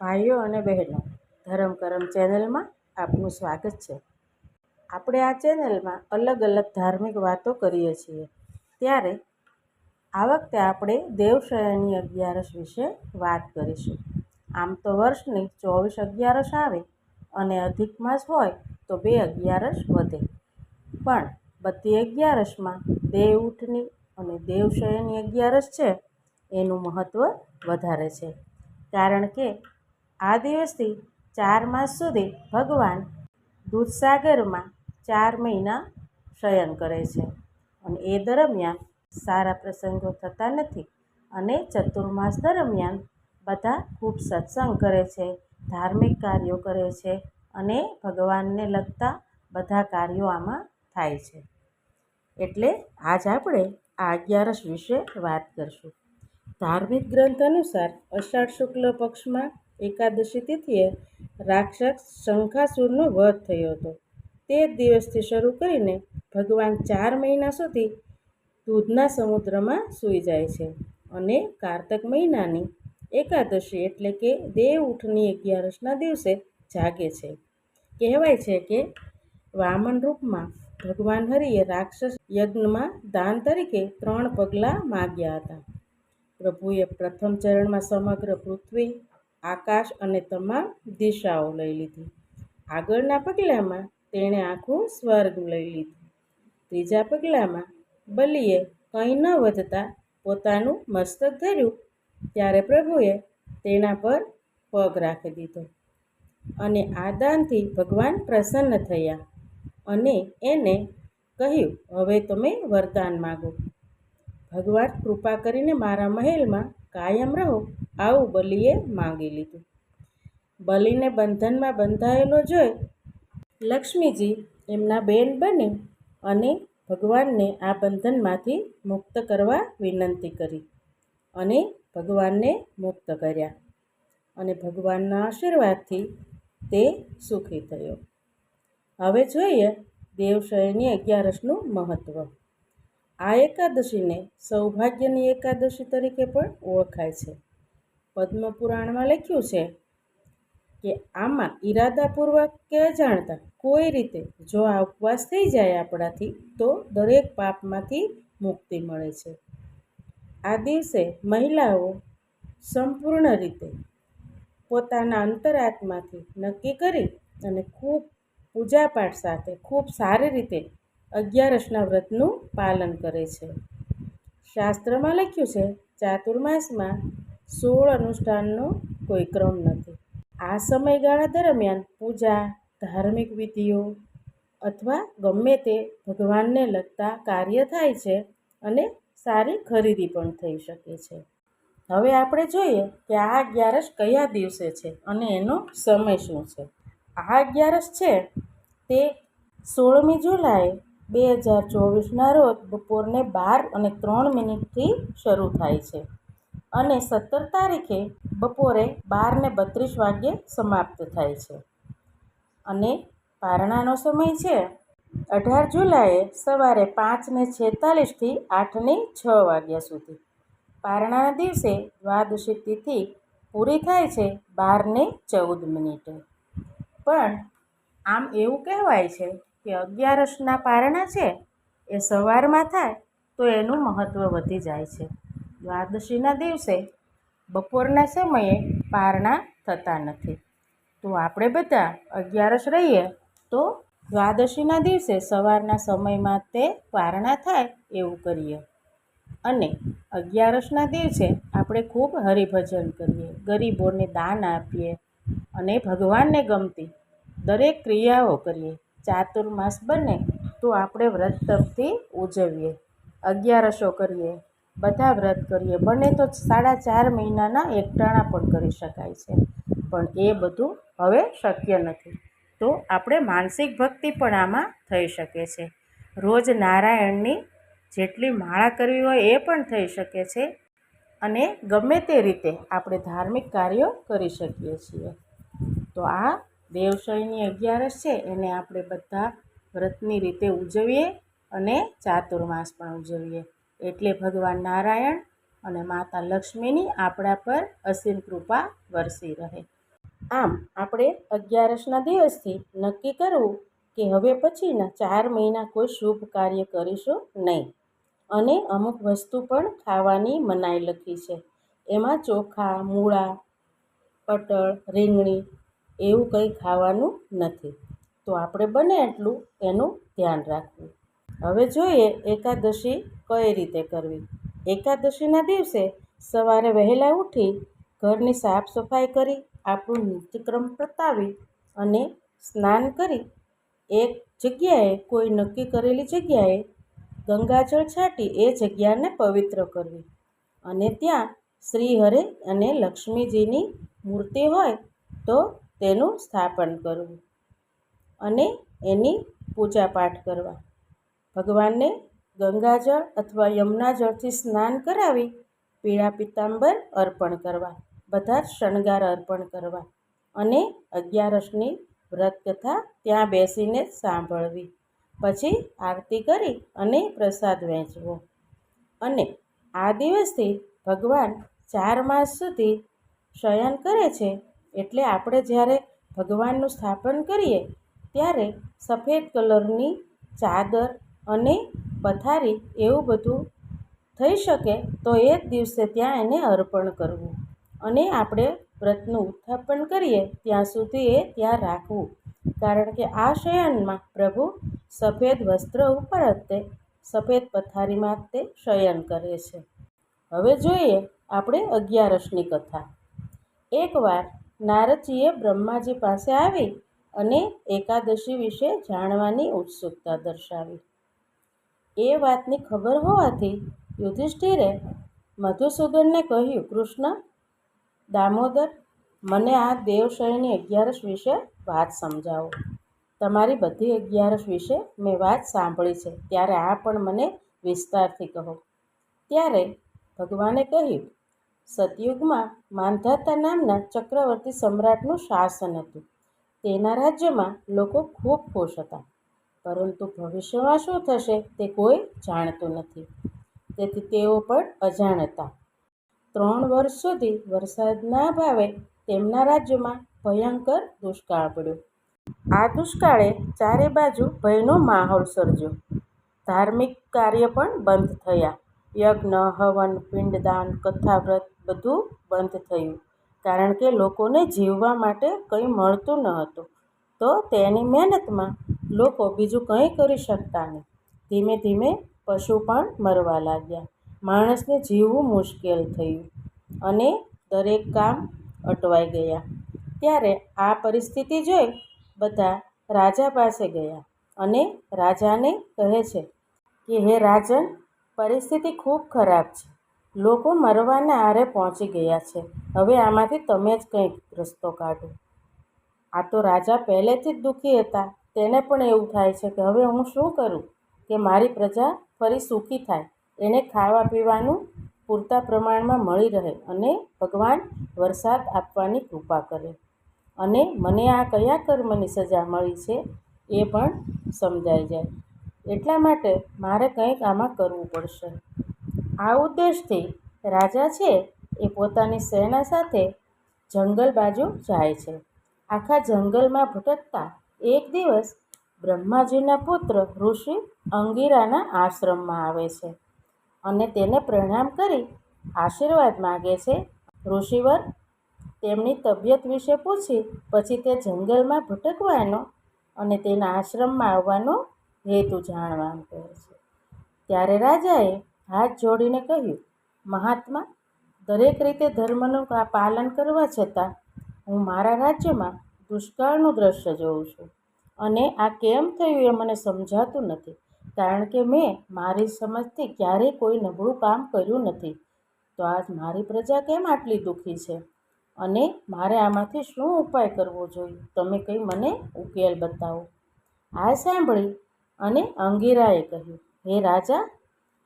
ભાઈઓ અને બહેનો, ધરમ કરમ ચેનલમાં આપનું સ્વાગત છે. આપણે આ ચેનલમાં અલગ અલગ ધાર્મિક વાતો કરીએ છીએ. ત્યારે આ વખતે આપણે દેવશયની અગિયારસ વિશે વાત કરીશું. આમ તો વર્ષની ચોવીસ અગિયારસ આવે અને અધિક માસ હોય તો બે અગિયારસ વધે. પણ બધી અગિયારસમાં દેવ ઉઠની અને દેવશયની અગિયારસ છે, એનું મહત્ત્વ વધારે છે. કારણ કે આ દિવસથી ચાર માસ સુધી ભગવાન દૂધસાગરમાં ચાર મહિના શયન કરે છે અને એ દરમિયાન સારા પ્રસંગો થતા નથી અને ચતુર્માસ દરમિયાન બધા ખૂબ સત્સંગ કરે છે, ધાર્મિક કાર્યો કરે છે અને ભગવાનને લગતા બધા કાર્યો આમાં થાય છે. એટલે આજ આપણે આ અગિયારસ વિશે વાત કરીશું. ધાર્મિક ગ્રંથ અનુસાર અષાઢ શુક્લ પક્ષમાં એકાદશી તિથિએ રાક્ષસ શંખાસુરનો વધ થયો હતો. તે દિવસથી શરૂ કરીને ભગવાન ચાર મહિના સુધી દૂધના સમુદ્રમાં સૂઈ જાય છે અને કારતક મહિનાની એકાદશી એટલે કે દેવ ઉઠની અગિયારસના દિવસે જાગે છે. કહેવાય છે કે વામન રૂપમાં ભગવાન હરિએ રાક્ષસ યજ્ઞમાં દાન તરીકે ત્રણ પગલાં માગ્યા હતા. પ્રભુએ પ્રથમ ચરણમાં સમગ્ર પૃથ્વી આકાશ અને તમામ દિશાઓ લઈ લીધી. આગળના પગલામાં તેણે આખું સ્વર્ગ લઈ લીધું. ત્રીજા પગલામાં બલિએ કંઈ ન વધતા પોતાનું મસ્તક ધર્યું. ત્યારે પ્રભુએ તેના પર પગ રાખી દીધો અને આ દાનથી ભગવાન પ્રસન્ન થયા અને એને કહ્યું, હવે તમે વરદાન માગો. ભગવાન કૃપા કરીને મારા મહેલમાં કાયમ રહો. આવું બલિએ માંગી લીધું. બલિને બંધનમાં બંધાયેલો જોઈ લક્ષ્મીજી એમના બેન બની અને ભગવાનને આ બંધનમાંથી મુક્ત કરવા વિનંતી કરી અને ભગવાનને મુક્ત કર્યા અને ભગવાનના આશીર્વાદથી તે સુખી થયો. હવે જોઈએ દેવશયની અગિયારસનું મહત્ત્વ આ એકાદશીને સૌભાગ્યની એકાદશી તરીકે પણ ઓળખાય છે. પદ્મપુરાણમાં લખ્યું છે કે આમાં ઈરાદાપૂર્વક કે અજાણતા કોઈ રીતે જો આ ઉપવાસ થઈ જાય આપણાથી, તો દરેક પાપમાંથી મુક્તિ મળે છે. આ દિવસે મહિલાઓ સંપૂર્ણ રીતે પોતાના અંતરાત્માથી નક્કી કરી અને ખૂબ પૂજાપાઠ સાથે ખૂબ સારી રીતે અગિયારસના વ્રતનું પાલન કરે છે. શાસ્ત્રમાં લખ્યું છે, ચાતુર્માસમાં સોળ અનુષ્ઠાનનો કોઈ ક્રમ નથી. આ સમયગાળા દરમિયાન પૂજા, ધાર્મિક વિધિઓ અથવા ગમે તે ભગવાનને લગતા કાર્ય થાય છે અને સારી ખરીદી પણ થઈ શકે છે. હવે આપણે જોઈએ કે આ અગિયારસ કયા દિવસે છે અને એનો સમય શું છે. આ અગિયારસ છે તે સોળમી જુલાઈ બે હજાર ચોવીસના રોજ બપોરને બાર અને ત્રણ મિનિટથી શરૂ થાય છે. અને સત્તર તારીખે બપોરે બારને બત્રીસ વાગ્યે સમાપ્ત થાય છે. અને પારણાનો સમય છે અઢાર જુલાઈએ સવારે પાંચને છેતાલીસથી આઠને છ વાગ્યા સુધી. પારણાના દિવસે દ્વાદશી તિથિ પૂરી થાય છે બારને ચૌદ મિનિટે. પણ આમ એવું કહેવાય છે કે અગિયારસના પારણા છે એ સવારમાં થાય તો એનું મહત્ત્વ વધી જાય છે. દ્વાદશીના દિવસે બપોરના સમયે પારણા થતા નથી. તો આપણે બધા અગિયારસ રહીએ, તો દ્વાદશીના દિવસે સવારના સમયમાં તે પારણા થાય એવું કરીએ. અને અગિયારસના દિવસે આપણે ખૂબ હરિભજન કરીએ, ગરીબોને દાન આપીએ અને ભગવાનને ગમતી દરેક ક્રિયાઓ કરીએ. ચાતુર્માસ બને તો આપણે વ્રત તપથી ઉજવીએ, અગિયારસો કરીએ. બધા વ્રત કરીએ. બને તો સાડા ચાર મહિનાના એકટાણા પણ કરી શકાય છે. પણ એ બધું હવે શક્ય નથી. તો આપણે માનસિક ભક્તિ પણ આમાં થઈ શકે છે. રોજ નારાયણની જેટલી માળા કરવી હોય એ પણ થઈ શકે છે. અને ગમે તે રીતે આપણે ધાર્મિક કાર્યો કરી શકીએ છીએ. તો આ દેવશયની અગિયારસ છે. એને આપણે બધા વ્રતની રીતે ઉજવીએ અને ચાતુર્માસ પણ ઉજવીએ. એટલે ભગવાન નારાયણ અને માતા લક્ષ્મીની આપણા પર અસીમ કૃપા વરસી રહે. આમ આપણે અગિયારસના દિવસથી નક્કી કરવું કે હવે પછીના ચાર મહિના કોઈ શુભ કાર્ય કરીશું નહીં. અને અમુક વસ્તુ પણ ખાવાની મનાઈ લખી છે. એમાં ચોખા, મૂળા, પટળ, રીંગણી એવું કંઈ ખાવાનું નથી. તો આપણે બને એટલું એનું ધ્યાન રાખવું. હવે જોઈએ એકાદશી કઈ રીતે કરવી. એકાદશીના દિવસે સવારે વહેલા ઉઠી ઘરની સાફ સફાઈ કરી, આપણું નિત્યક્રમ પતાવી અને સ્નાન કરી. એક જગ્યાએ કોઈ નક્કી કરેલી જગ્યાએ ગંગાજળ છાંટી એ જગ્યાને પવિત્ર કરવી. અને ત્યાં શ્રી હરે અને લક્ષ્મીજીની મૂર્તિ હોય તો તેનું સ્થાપન કરવું અને એની પૂજા પાઠ કરવા. ભગવાનને ગંગાજળ અથવા યમુનાજળથી સ્નાન કરાવી પીળા પિત્તાંબર અર્પણ કરવા, બધા જ શણગાર અર્પણ કરવા અને અગિયારસની વ્રત કથા ત્યાં બેસીને સાંભળવી. પછી આરતી કરી અને પ્રસાદ વહેંચવો અને આ દિવસથી ભગવાન ચાર માસ સુધી શયન કરે છે એટલે આપણે જ્યારે ભગવાનનું સ્થાપન કરીએ ત્યારે સફેદ કલરની ચાદર અને પથારી એવું બધું થઈ શકે તો એ જ દિવસે ત્યાં એને અર્પણ કરવું. અને આપણે વ્રતનું ઉત્થાપન કરીએ ત્યાં સુધી એ ત્યાં રાખવું. કારણ કે આ શયનમાં પ્રભુ સફેદ વસ્ત્ર ઉપર જ તે સફેદ પથારીમાં તે શયન કરે છે. હવે જોઈએ આપણે અગિયારસની કથા. એકવાર નારદજીએ બ્રહ્માજી પાસે આવી અને એકાદશી વિશે જાણવાની ઉત્સુકતા દર્શાવી. એ વાતની ખબર હોવાથી યુધિષ્ઠિરે મધુસૂદનને કહ્યું, કૃષ્ણ, દામોદર, મને આ દેવશયની અગિયારસ વિશે વાત સમજાવો. તમારી બધી અગિયારસ વિશે મેં વાત સાંભળી છે. ત્યારે આ પણ મને વિસ્તારથી કહો. ત્યારે ભગવાને કહ્યું, સતયુગમાં માંધાતા નામના ચક્રવર્તી સમ્રાટનું શાસન હતું. તેના રાજ્યમાં લોકો ખૂબ ખુશ હતા. પરંતુ ભવિષ્યમાં શું થશે તે કોઈ જાણતું નથી. તેથી તેઓ પણ અજાણ હતા. ત્રણ વર્ષ સુધી વરસાદના અભાવે તેમના રાજ્યમાં ભયંકર દુષ્કાળ પડ્યો. આ દુષ્કાળે ચારે બાજુ ભયનો માહોલ સર્જ્યો. ધાર્મિક કાર્ય પણ બંધ થયા. યજ્ઞ, હવન, પિંડદાન, કથાવ્રત બધું બંધ થયું. કારણ કે લોકોને જીવવા માટે કંઈ મળતું ન હતું. તો તેની મહેનતમાં લોકો બીજું કંઈ કરી શકતા નહીં. ધીમે ધીમે પશુ પણ મરવા લાગ્યા. માણસને જીવવું મુશ્કેલ થયું અને દરેક કામ અટવાઈ ગયા. ત્યારે આ પરિસ્થિતિ જોઈ બધા રાજા પાસે ગયા અને રાજાને કહે છે કે, હે રાજન, પરિસ્થિતિ ખૂબ ખરાબ છે. લોકો મરવાના આરે પહોંચી ગયા છે. હવે આમાંથી તમે જ કંઈક રસ્તો કાઢો. આ તો રાજા પહેલેથી જ દુઃખી હતા. તેને પણ એવું થાય છે કે હવે હું શું કરું કે મારી પ્રજા ફરી સુખી થાય. એને ખાવા પીવાનું પૂરતા પ્રમાણમાં મળી રહે અને ભગવાન વરસાદ આપવાની કૃપા કરે. અને મને આ કયા કર્મની સજા મળી છે એ પણ સમજાઈ જાય. એટલા માટે મારે કંઈક આમાં કરવું પડશે. આ ઉદ્દેશથી રાજા છે એ પોતાની સેના સાથે જંગલ બાજુ જાય છે. આખા જંગલમાં ભટકતા એક દિવસ બ્રહ્માજીના પુત્ર ઋષિ અંગિરાના આશ્રમમાં આવે છે અને તેને પ્રણામ કરી આશીર્વાદ માગે છે. ઋષિવર તેમની તબિયત વિશે પૂછી, પછી તે જંગલમાં ભટકવાનો અને તેના આશ્રમમાં આવવાનો હેતુ જાણવા કહે છે. ત્યારે રાજાએ હાથ જોડીને કહ્યું, મહાત્મા, દરેક રીતે ધર્મનું પાલન કરવા છતાં હું મારા રાજ્યમાં દુષ્કાળનું દ્રશ્ય જોઉં છું. અને આ કેમ થયું એ મને સમજાતું નથી, કારણ કે મેં મારી સમજથી ક્યારેય કોઈ નબળું કામ કર્યું નથી. તો આજ મારી પ્રજા કેમ આટલી દુઃખી છે? અને મારે આમાંથી શું ઉપાય કરવો જોઈએ? તમે કંઈ મને ઉકેલ બતાવો. આ સાંભળી અને અંગીરાએ કહ્યું, હે રાજા,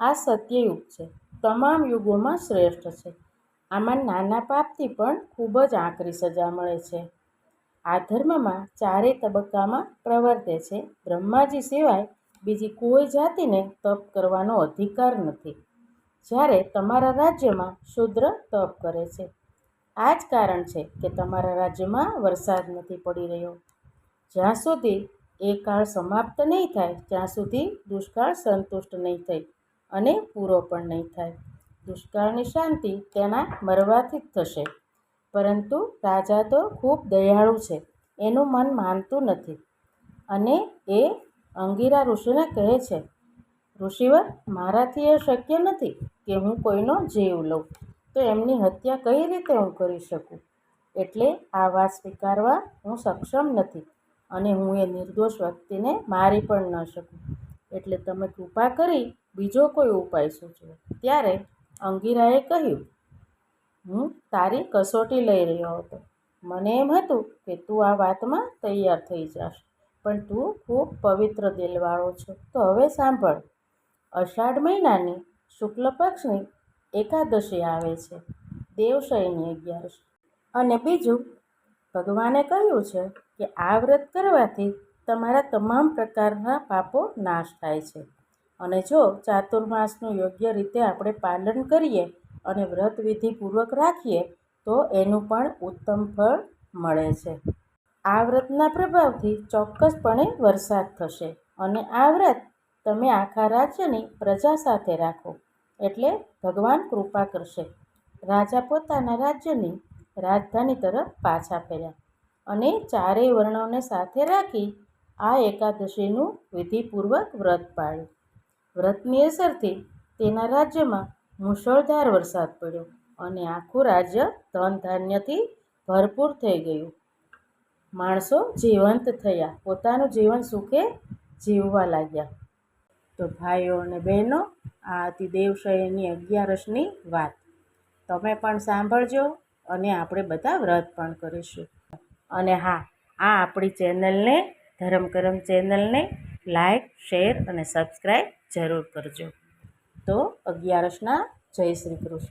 આ સત્યયુગ છે. તમામ યુગોમાં શ્રેષ્ઠ છે. આમાં નાના પાપથી પણ ખૂબ જ આકરી સજા મળે છે. આ ધર્મમાં ચારેય તબક્કામાં પ્રવર્તે છે. બ્રહ્માજી સિવાય બીજી કોઈ જાતિને તપ કરવાનો અધિકાર નથી. જ્યારે તમારા રાજ્યમાં શૂદ્ર તપ કરે છે. આ જ કારણ છે કે તમારા રાજ્યમાં વરસાદ નથી પડી રહ્યો. જ્યાં સુધી એ કાળ સમાપ્ત નહીં થાય, ત્યાં સુધી દુષ્કાળ સંતુષ્ટ નહીં થઈ અને પૂરો પણ નહીં થાય. દુષ્કાળની શાંતિ તેના મરવાથી જ થશે. પરંતુ રાજા તો ખૂબ દયાળુ છે, એનું મન માનતું નથી. અને એ અંગીરા ઋષિને કહે છે, ઋષિવર, મારાથી એ શક્ય નથી કે હું કોઈનો જીવ લઉં. તો એમની હત્યા કઈ રીતે હું કરી શકું? એટલે આ વાત સ્વીકારવા હું સક્ષમ નથી અને હું એ નિર્દોષ વ્યક્તિને મારી પણ ન શકું. એટલે તમે કૃપા કરી બીજો કોઈ ઉપાય સૂચવો. ત્યારે અંગીરાએ કહ્યું હું તારી કસોટી લઈ રહ્યો હતો. મને એમ હતું કે તું આ વાતમાં તૈયાર થઈ જાશ, પણ તું ખૂબ પવિત્ર દિલવાળો છો. તો હવે સાંભળ. અષાઢ મહિનાની શુક્લ પક્ષની એકાદશી આવે છે દેવશયની અગિયારસ. અને બીજું, ભગવાને કહ્યું છે કે આ વ્રત કરવાથી તમારા તમામ પ્રકારના પાપો નાશ થાય છે. અને જો ચાતુર્માસનું યોગ્ય રીતે આપણે પાલન કરીએ અને વ્રત વિધિપૂર્વક રાખીએ તો એનું પણ ઉત્તમ ફળ મળે છે. આ વ્રતના પ્રભાવથી ચોક્કસપણે વરસાદ થશે અને આ વ્રત તમે આખા રાજ્યની પ્રજા સાથે રાખો એટલે ભગવાન કૃપા કરશે. રાજા પોતાના રાજ્યની રાજધાની તરફ પાછા ફર્યા અને ચારેય વર્ણોને સાથે રાખી આ એકાદશીનું વિધિપૂર્વક વ્રત પાળ્યું. વ્રતની અસરથી તેના રાજ્યમાં મુશળધાર વરસાદ પડ્યો અને આખું રાજ્ય ધન ધાન્યથી ભરપૂર થઈ ગયું. માણસો જીવંત થયા, પોતાનું જીવન સુખે જીવવા લાગ્યા. તો ભાઈઓ અને બહેનો, આ હતી દેવશયની અગિયારસની વાત. તમે પણ સાંભળજો અને આપણે બધા વ્રત પણ કરીશું. અને હા, આ આપણી ચેનલને ધરમ કરમ ચેનલને લાઈક, શેર અને સબસ્ક્રાઈબ જરૂર કરજો. તો અગિયારસના જય શ્રી કૃષ્ણ.